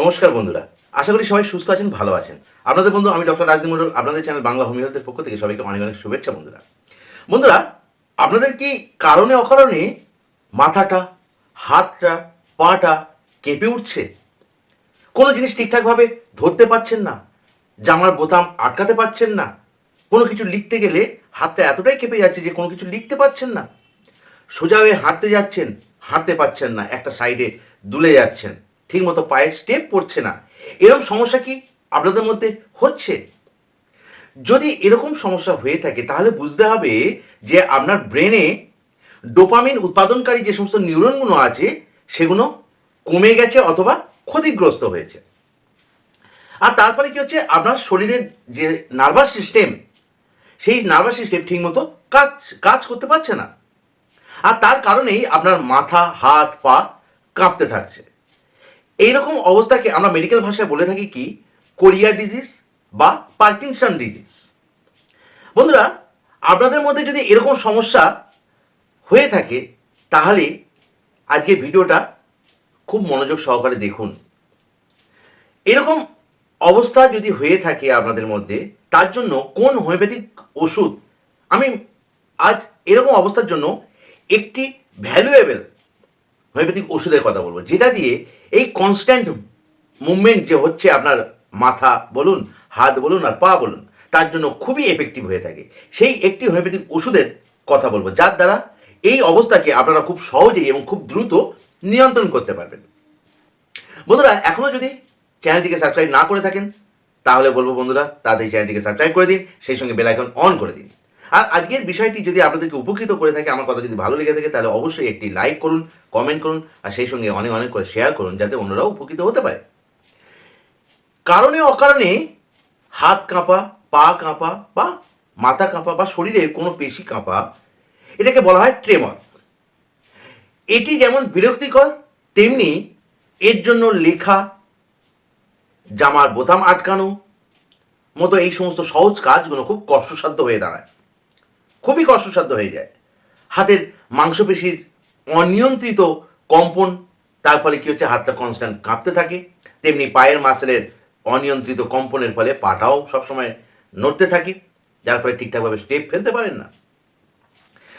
নমস্কার বন্ধুরা। আশা করি সবাই সুস্থ আছেন, ভালো আছেন। আপনাদের বন্ধু, আমি ডক্টর রাজদীপ মন্ডল আপনাদের চ্যানেল বাংলা হোমিও হেলথের পক্ষ থেকে সবাইকে অনেক অনেক শুভেচ্ছা বন্ধুরা। বন্ধুরা, আপনাদের কি কারণে অকারণে মাথাটা, হাতটা, পাটা কেঁপে উঠছে? কোনো জিনিস ঠিকঠাকভাবে ধরতে পারছেন না জামার বোতাম আটকাতে পারছেন না, কোনো কিছু লিখতে গেলে হাতটা এতটাই কেঁপে যাচ্ছে যে কোনো কিছু লিখতে পারছেন না। সোজা হয়ে হাঁটতে যাচ্ছেন, হাঁটতে পারছেন না, একটা সাইডে দুলে যাচ্ছেন। ঠিকমতো পায়ে স্টেপ পড়ছে না। এরকম সমস্যা কি আপনাদের মধ্যে হচ্ছে? যদি এরকম সমস্যা হয়ে থাকে, তাহলে বুঝতে হবে যে আপনার ব্রেনে ডোপামিন উৎপাদনকারী যে সমস্ত নিউরনগুলো আছে, সেগুলো কমে গেছে অথবা ক্ষতিগ্রস্ত হয়েছে। আর তারপরে কি হচ্ছে? আপনার শরীরের যে নার্ভাস সিস্টেম সেই নার্ভাস সিস্টেম ঠিকমতো কাজ কাজ করতে পারছে না। আর তার কারণেই আপনার মাথা, হাত, পা কাঁপতে থাকছে। এইরকম অবস্থাকে আমরা মেডিকেল ভাষায় বলে থাকি কি? কোরিয়া ডিজিজ বা পার্কিনসন ডিজিজ বন্ধুরা, আপনাদের মধ্যে যদি এরকম সমস্যা হয়ে থাকে, তাহলে আজকে ভিডিওটা খুব মনোযোগ সহকারে দেখুন। এরকম অবস্থা যদি হয়ে থাকে আপনাদের মধ্যে, তার জন্য কোন হোমিওপ্যাথিক ওষুধ, আমি আজ এরকম অবস্থার জন্য একটি ভ্যালুয়েবল হোমিওপ্যাথিক ওষুধের কথা বলব। যেটা দিয়ে এই কনস্ট্যান্ট মুভমেন্ট যে হচ্ছে আপনার মাথা বলুন, হাত বলুন আর পা বলুন, তার জন্য খুবই এফেক্টিভ হয়ে থাকে। সেই একটি হোমিওপ্যাথিক ওষুধের কথা বলব, যার দ্বারা এই অবস্থাকে আপনারা খুব সহজেই এবং খুব দ্রুত নিয়ন্ত্রণ করতে পারবেন। বন্ধুরা এখনও যদি চ্যানেলটিকে সাবস্ক্রাইব না করে থাকেন, তাহলে বলব বন্ধুরা তাদের চ্যানেলটিকে সাবস্ক্রাইব করে দিন, সেই সঙ্গে বেল আইকন অন করে দিন। আর আজকের বিষয়টি যদি আপনাদেরকে উপকৃত করে থাকে, আমার কথা যদি ভালো লেগে থাকে, তাহলে অবশ্যই একটি লাইক করুন কমেন্ট করুন, আর সেই সঙ্গে অনেক অনেক করে শেয়ার করুন, যাতে অন্যরাও উপকৃত হতে পারে। কারণে অকারণে হাত কাঁপা, পা কাঁপা বা মাথা কাঁপা বা শরীরের কোনো পেশি কাঁপা, এটাকে বলা হয় ট্রেমর এটি যেমন বিরক্তিকর, তেমনি এর জন্য লেখা, জামার বোতাম আটকানো মতো এই সমস্ত সহজ কাজগুলো খুব কষ্টসাধ্য হয়ে দাঁড়ায়। খুবই কষ্টসাধ্য হয়ে যায়। হাতের মাংসপেশির অনিয়ন্ত্রিত কম্পন, তার ফলে কী হচ্ছে? হাতটা কনস্ট্যান্ট কাঁপতে থাকে। তেমনি পায়ের মাসেলের অনিয়ন্ত্রিত কম্পনের ফলে পাটাও সবসময় নড়তে থাকে। যার ফলে ঠিকঠাকভাবে স্টেপ ফেলতে পারেন না।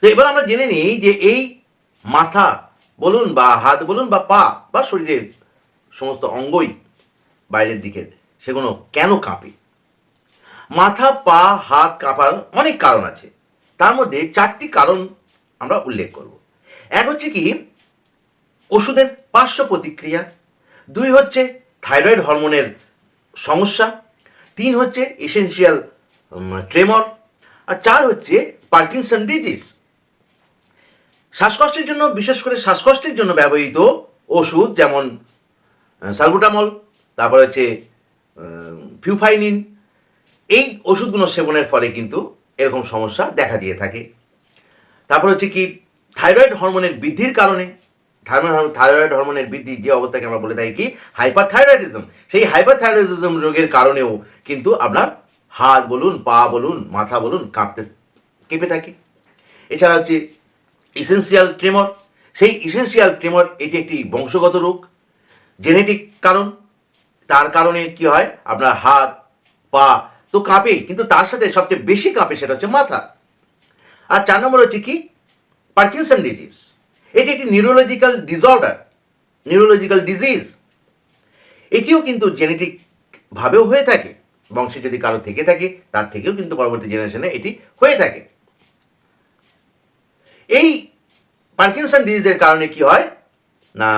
তো এবার আমরা জেনে নিই যে এই মাথা বলুন বা হাত বলুন বা পা বা শরীরের সমস্ত অঙ্গই বাইরের দিকে সেগুলো কেন কাঁপে? মাথা, পা, হাত কাঁপার অনেক কারণ আছে। তার মধ্যে চারটি কারণ আমরা উল্লেখ করব। এক হচ্ছে কি, ওষুধের পার্শ্ব প্রতিক্রিয়া, দুই হচ্ছে থাইরয়েড হরমোনের সমস্যা, তিন হচ্ছে এসেনশিয়াল ট্রেমর আর চার হচ্ছে পার্কিনসন ডিজিজ শ্বাসকষ্টের জন্য, বিশেষ করে শ্বাসকষ্টের জন্য ব্যবহৃত ওষুধ যেমন সালবুটামল তারপর হচ্ছে ফিউফাইনিন এই ওষুধগুলো সেবনের ফলে কিন্তু এরকম সমস্যা দেখা দিয়ে থাকে। তারপর হচ্ছে কি, থাইরয়েড হরমোনের বৃদ্ধির কারণে, থাইরয়েড হরমোনের বৃদ্ধি যে অবস্থাকে আমরা বলে থাকি কি হাইপার থাইরয়েডিজম সেই হাইপার থাইরয়েডিজম রোগের কারণেও কিন্তু আপনার হাত বলুন, পা বলুন, মাথা বলুন কাঁপতে, কেঁপে থাকে। এছাড়া হচ্ছে ইসেন্সিয়াল ট্রেমর সেই ইসেন্সিয়াল ট্রেমর এটি একটি বংশগত রোগ জেনেটিক কারণ। তার কারণে কি হয়, আপনার হাত, পা তো কাঁপে, কিন্তু তার সাথে সবচেয়ে বেশি কাঁপে সেটা হচ্ছে মাথা। আর চার নম্বর হচ্ছে কি? পার্কিনসন ডিজিজ এটি একটি নিউরোলজিক্যাল ডিসঅর্ডার নিউরোলজিক্যাল ডিজিজ এটিও কিন্তু জেনেটিক ভাবেও হয়ে থাকে, বংশে যদি কারও থেকে থাকে, তার থেকেও কিন্তু পরবর্তী জেনারেশনে এটি হয়ে থাকে। এই পার্কিনসন ডিজিজের কারণে কি হয়? না,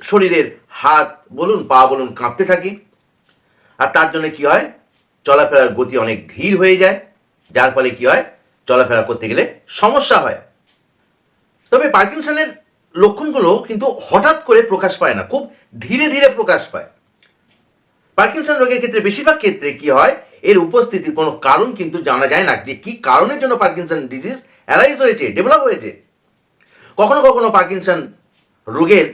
শরীরের হাত বলুন, পা বলুন কাঁপতে থাকে। আর তার জন্য কি হয়? চলাফেরার গতি অনেক ধীর হয়ে যায়, যার ফলে কি হয়? চলাফেরা করতে গেলে সমস্যা হয়। তবে পার্কিনসনের লক্ষণগুলো কিন্তু হঠাৎ করে প্রকাশ পায় না, খুব ধীরে ধীরে প্রকাশ পায়। পার্কিনসন রোগের ক্ষেত্রে বেশিরভাগ ক্ষেত্রে কি হয়? এর উপস্থিতি কোনো কারণ কিন্তু জানা যায় না, যে কি কারণের জন্য পার্কিনসন ডিজিজ অ্যারাইজ হয়েছে ডেভেলপ হয়েছে। কখনো কখনো পার্কিনসন রোগের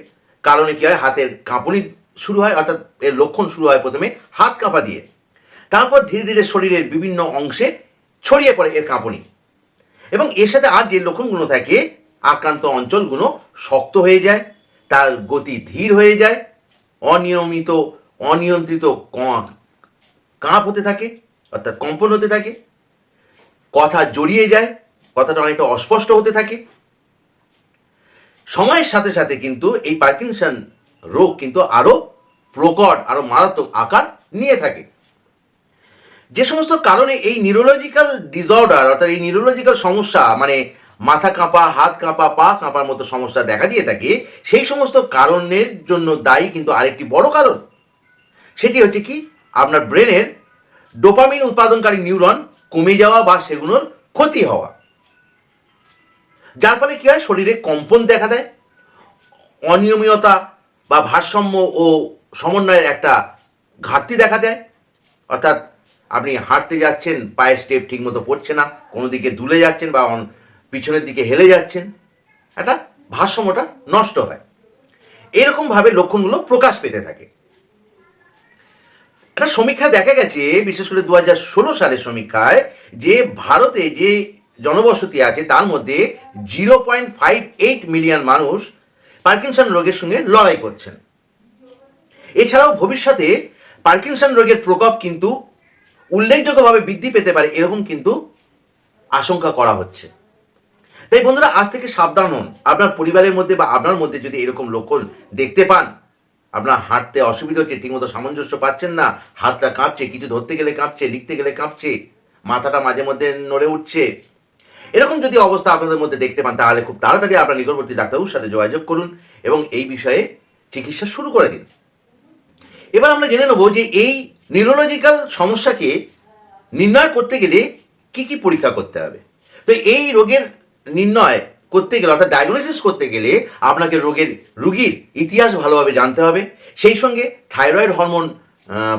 কারণে কি হয়? হাতের কাঁপুনি শুরু হয়, অর্থাৎ এর লক্ষণ শুরু হয় প্রথমে হাত কাঁপা দিয়ে। তারপর ধীরে ধীরে শরীরের বিভিন্ন অংশে ছড়িয়ে পড়ে এর কাঁপুনি। এবং এর সাথে আর যে লক্ষণগুলো থাকে, আক্রান্ত অঞ্চলগুলো শক্ত হয়ে যায়, তার গতি ধীর হয়ে যায়, অনিয়মিত, অনিয়ন্ত্রিত কাঁপ হতে থাকে, অর্থাৎ কম্পন হতে থাকে, কথা জড়িয়ে যায়, কথাটা অনেকটা অস্পষ্ট হতে থাকে। সময়ের সাথে সাথে কিন্তু এই পার্কিনসন রোগ কিন্তু আরও প্রকট আরও মারাত্মক আকার নিয়ে থাকে। যে সমস্ত কারণে এই নিউরোলজিক্যাল ডিসঅর্ডার অর্থাৎ এই নিউরোলজিক্যাল সমস্যা মানে মাথা কাঁপা, হাত কাঁপা, পা কাঁপার মতো সমস্যা দেখা দিয়ে থাকে, সেই সমস্ত কারণের জন্য দায়ী কিন্তু আরেকটি বড় কারণ। সেটি হচ্ছে কি? আপনার ব্রেনের ডোপামিন উৎপাদনকারী নিউরন কমে যাওয়া বা সেগুলোর ক্ষতি হওয়া। যার ফলে কি হয়? শরীরে কম্পন দেখা দেয়। অনিয়মীয়তা বা ভারসাম্য ও সমন্বয়ের একটা ঘাটতি দেখা দেয়। অর্থাৎ আপনি হাঁটতে যাচ্ছেন, পায়ের স্টেপ ঠিকমতো পড়ছে না, কোনো দিকে দুলে যাচ্ছেন বা পিছনের দিকে হেলে যাচ্ছেন, একটা ভারসাম্যটা নষ্ট হয়। এরকমভাবে লক্ষণগুলো প্রকাশ পেতে থাকে। একটা সমীক্ষায় দেখা গেছে, বিশেষ করে দু হাজার ষোলো সালের সমীক্ষায়, যে ভারতে যে জনবসতি আছে, তার মধ্যে zero point five eight million মানুষ পার্কিনসন রোগের সঙ্গে লড়াই করছেন। এছাড়াও ভবিষ্যতে পার্কিনসন রোগের প্রকোপ কিন্তু উল্লেখযোগ্যভাবে বৃদ্ধি পেতে পারে এরকম কিন্তু আশঙ্কা করা হচ্ছে। তাই বন্ধুরা, আজ থেকে সাবধান হন। আপনার পরিবারের মধ্যে বা আপনার মধ্যে যদি এরকম লক্ষণ দেখতে পান, আপনার হাঁটতে অসুবিধা হচ্ছে, ঠিকমতো সামঞ্জস্য পাচ্ছেন না, হাতটা কাঁপছে, কিছু ধরতে গেলে কাঁপছে, লিখতে গেলে কাঁপছে, মাথাটা মাঝে মধ্যে নড়ে উঠছে, এরকম যদি অবস্থা আপনাদের মধ্যে দেখতে পান, তাহলে খুব তাড়াতাড়ি আপনার নিকটবর্তী ডাক্তারবাবুর সাথে যোগাযোগ করুন এবং এই বিষয়ে চিকিৎসা শুরু করে দিন। এবার আমরা জেনে নেব যে এই নিউরোলজিক্যাল সমস্যাকে নির্ণয় করতে গেলে কি কি পরীক্ষা করতে হবে? তো এই রোগের নির্ণয় করতে গেলে অর্থাৎ ডায়াগনোসিস করতে গেলে আপনাকে রোগের রুগীর ইতিহাস ভালোভাবে জানতে হবে। সেই সঙ্গে থাইরয়েড হরমোন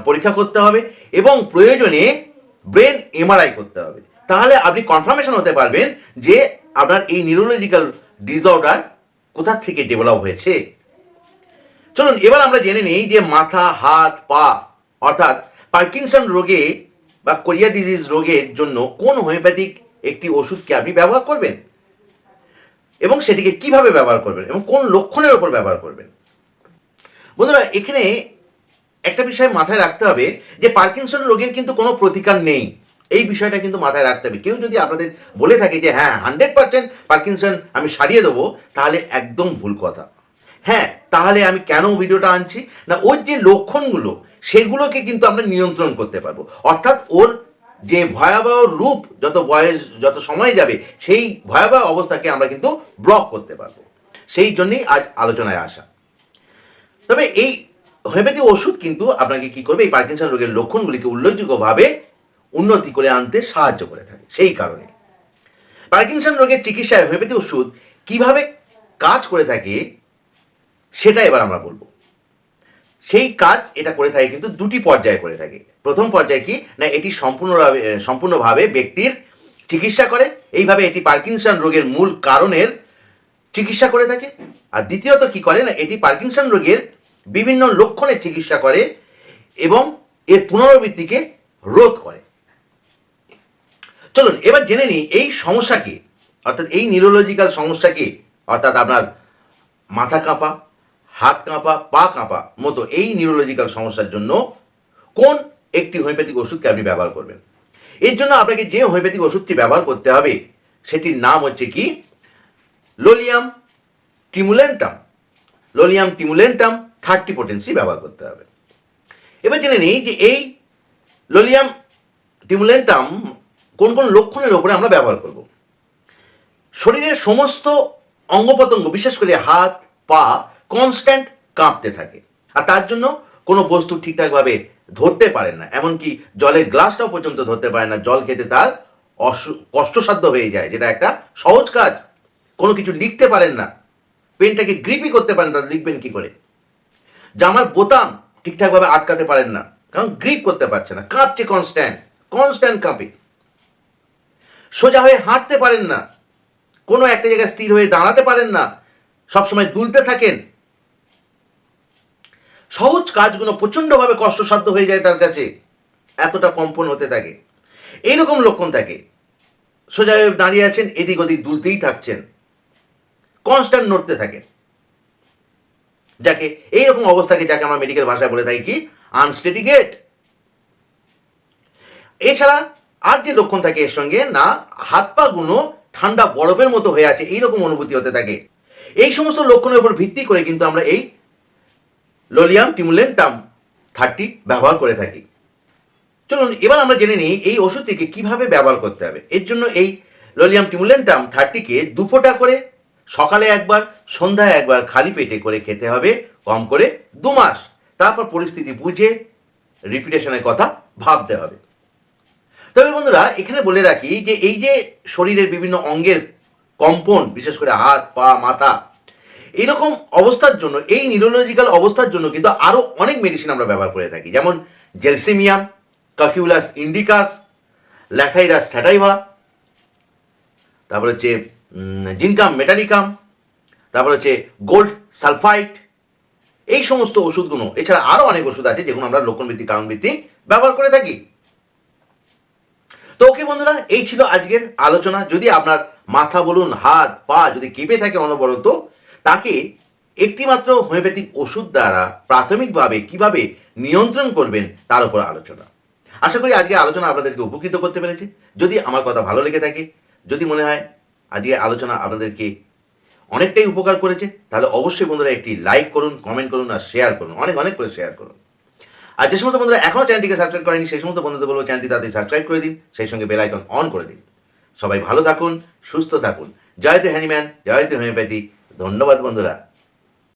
পরীক্ষা করতে হবে এবং প্রয়োজনে ব্রেন এমআরআই করতে হবে। তাহলে আপনি কনফার্মেশন হতে পারবেন যে আপনার এই নিউরোলজিক্যাল ডিসঅর্ডার কোথা থেকে ডেভেলপ হয়েছে। চলুন, এবার আমরা জেনে নিই যে মাথা, হাত, পা অর্থাৎ পার্কিনসন রোগে বা কোরিয়া ডিজিজ রোগের জন্য কোন হোমিওপ্যাথিক একটি ওষুধকে আপনি ব্যবহার করবেন? এবং সেটিকে কীভাবে ব্যবহার করবেন? এবং কোন লক্ষণের ওপর ব্যবহার করবেন? বন্ধুরা, এখানে একটা বিষয় মাথায় রাখতে হবে যে পার্কিনসন রোগের কিন্তু কোনো প্রতিকার নেই। এই বিষয়টা কিন্তু মাথায় রাখতে হবে। কেউ যদি আপনাদের বলে থাকে যে হ্যাঁ হান্ড্রেড পার্সেন্ট পার্কিনসন আমি সারিয়ে দেবো, তাহলে একদম ভুল কথা। হ্যাঁ তাহলে আমি কেন ভিডিওটা আনছি? না, ওর যে লক্ষণগুলো সেগুলোকে কিন্তু আমরা নিয়ন্ত্রণ করতে পারব। অর্থাৎ ওর যে ভয়াবহ রূপ, যত বয়স, যত সময় যাবে, সেই ভয়াবহ অবস্থাকে আমরা কিন্তু ব্লক করতে পারব। সেই জন্যই আজ আলোচনায় আসা। তবে এই হোমিওপ্যাথি ওষুধ কিন্তু আপনাকে কি করবে, এই পার্কিনসন রোগের লক্ষণগুলিকে উল্লেখযোগ্যভাবে উন্নতি করে আনতে সাহায্য করে থাকে, সেই কারণে। পার্কিনসন রোগের চিকিৎসায় হোমিওপ্যাথি ওষুধ কীভাবে কাজ করে থাকে, সেটা এবার আমরা বলব। সেই কাজ এটা করে থাকে, কিন্তু দুটি পর্যায়ে করে থাকে। প্রথম পর্যায়ে কি? না, এটি সম্পূর্ণভাবে সম্পূর্ণভাবে ব্যক্তির চিকিৎসা করে। এইভাবে এটি পার্কিনসন রোগের মূল কারণের চিকিৎসা করে থাকে। আর দ্বিতীয়ত কি করে? না, এটি পার্কিনসন রোগের বিভিন্ন লক্ষণের চিকিৎসা করে এবং এর পুনরাবৃত্তিকে রোধ করে। চলুন, এবার জেনে নিই, এই সমস্যাকে অর্থাৎ এই নিউরোলজিক্যাল সমস্যাকে অর্থাৎ আপনার মাথা কাঁপা হাত কাঁপা, পা কাঁপা মতো এই নিউরোলজিক্যাল সমস্যার জন্য কোন একটি হোমিওপ্যাথিক ওষুধকে আপনি ব্যবহার করবেন? এর জন্য আপনাকে যে হোমিওপ্যাথিক ওষুধটি ব্যবহার করতে হবে, সেটির নাম হচ্ছে কি? লোলিয়াম টিমুলেন্টাম লোলিয়াম টিমুলেন্টাম থার্টি পোটেন্সি ব্যবহার করতে হবে। এবার জেনে নিই যে এই লোলিয়াম টিমুলেন্টাম কোন কোন লক্ষণের ওপরে আমরা ব্যবহার করব। শরীরের সমস্ত অঙ্গ প্রত্যঙ্গ বিশেষ করে হাত, পা কনস্ট্যান্ট কাঁপতে থাকে। আর তার জন্য কোনো বস্তু ঠিকঠাকভাবে ধরতে পারেন না। এমনকি জলের গ্লাসটাও পর্যন্ত ধরতে পারে না। জল খেতে তার কষ্টসাধ্য হয়ে যায়, যেটা একটা সহজ কাজ। কোনো কিছু লিখতে পারেন না। পেনটাকে গ্রিপই করতে পারেন না লিখবেন কি করে? জামার বোতাম ঠিকঠাকভাবে আটকাতে পারেন না, কারণ গ্রিপ করতে পারছে না। কাঁপছে কনস্ট্যান্ট কনস্ট্যান্ট কাঁপে। সোজা হয়ে হাঁটতে পারেন না। কোনো একটা জায়গায় স্থির হয়ে দাঁড়াতে পারেন না। সবসময় দুলতে থাকেন। সহজ কাজগুলো প্রচণ্ডভাবে কষ্টসাধ্য হয়ে যায় তার কাছে। এতটা কম্পন হতে থাকে। এইরকম লক্ষণ থাকে। সোজা দাঁড়িয়ে আছেন, এদিক ওদিক দুলতেই থাকছেন। কনস্ট্যান্ট নড়তে থাকেন। যাকে এইরকম অবস্থাকে যাকে আমরা মেডিকেল ভাষায় বলে থাকি কি? আনস্টেডি গেট এছাড়া আর যে লক্ষণ থাকে এর সঙ্গে না, হাত পা গুলো ঠান্ডা বরফের মতো হয়ে আছে, এইরকম অনুভূতি হতে থাকে। এই সমস্ত লক্ষণের উপর ভিত্তি করে কিন্তু আমরা এই লোলিয়াম টিমুলেন্টাম থার্টি ব্যবহার করে থাকি। চলুন, এবার আমরা জেনে নিই এই ওষুধটিকে কীভাবে ব্যবহার করতে হবে। এর জন্য এই লোলিয়াম টিমুলেন্টাম থার্টিকে দুফোটা করে সকালে একবার, সন্ধ্যায় একবার খালি পেটে করে খেতে হবে, কম করে দু মাস। তারপর পরিস্থিতি বুঝে রিপিটেশনের কথা ভাবতে হবে। তবে বন্ধুরা, এখানে বলে রাখি যে এই যে শরীরের বিভিন্ন অঙ্গের কম্পন, বিশেষ করে হাত, পা, মাথা এইরকম অবস্থার জন্য এই নিউরোলজিক্যাল অবস্থার জন্য কিন্তু আরও অনেক মেডিসিন আমরা ব্যবহার করে থাকি। যেমন gelsemium cocculus indicus lathyrus sativa তারপর হচ্ছে উম, জিনকাম মেটালিকাম তারপর হচ্ছে গোল্ড সালফাইট এই সমস্ত ওষুধগুলো। এছাড়া আরও অনেক ওষুধ আছে যেগুলো আমরা লক্ষণভিত্তিক কারণভিত্তিক ব্যবহার করে থাকি। তো ওকে বন্ধুরা এই ছিল আজকের আলোচনা। যদি আপনার মাথা বলুন হাত পা যদি কেঁপে থাকে অনবরত তাকে একটিমাত্র হোমিওপ্যাথিক ওষুধ দ্বারা প্রাথমিকভাবে কীভাবে নিয়ন্ত্রণ করবেন তার উপর আলোচনা। আশা করি আজকে আলোচনা আপনাদেরকে উপকৃত করতে পেরেছে। যদি আমার কথা ভালো লেগে থাকে, যদি মনে হয় আজকে আলোচনা আপনাদেরকে অনেকটাই উপকার করেছে, তাহলে অবশ্যই বন্ধুরা একটি লাইক করুন, কমেন্ট করুন আর শেয়ার করুন। অনেক অনেক করে শেয়ার করুন। আর যে সমস্ত বন্ধুরা এখনও চ্যানেলটিকে সাবস্ক্রাইব করেনি, সেই সমস্ত বন্ধুদের বলব চ্যানেলটি তাদের সাবস্ক্রাইব করে দিন, সেই সঙ্গে বেল আইকন অন করে দিন। সবাই ভালো থাকুন, সুস্থ থাকুন। জয়তে হ্যানিম্যান জয়তে হোমিওপ্যাথি। ধন্যবাদ বন্ধুরা।